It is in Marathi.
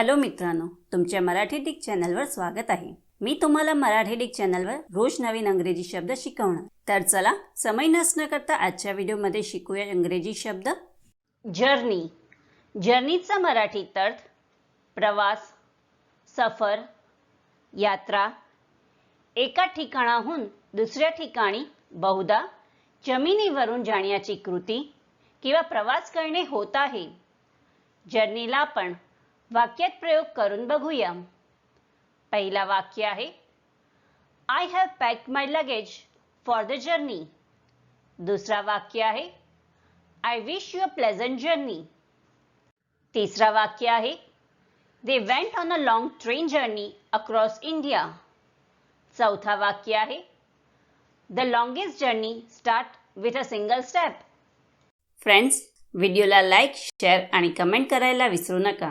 हॅलो मित्रांनो तुमच्या मराठी डिक चॅनलवर स्वागत आहे. मी तुम्हाला मराठी डिक चॅनलवर रोज नवीन अंग्रेजी शब्द शिकवणार. तर चला समय नसणं करता आजच्या व्हिडिओमध्ये शिकूया इंग्रजी शब्द. जर्नी. जर्नीचा मराठी अर्थ प्रवास सफर यात्रा. एका ठिकाणाहून दुसऱ्या ठिकाणी बहुधा जमिनीवरून जाण्याची कृती किंवा प्रवास करणे होत आहे. जर्नीला आपण वाक्यात प्रयोग करून बघूया. पहिला वाक्य आहे I have pack my luggage for the journey दुसरा वाक्य आहे I wish you a pleasant journey तिसरा वाक्य आहे they went on a long train journey across India चौथा वाक्य आहे the longest journey start with a single step friends व्हिडिओला लाईक शेअर आणि कमेंट करायला विसरू नका.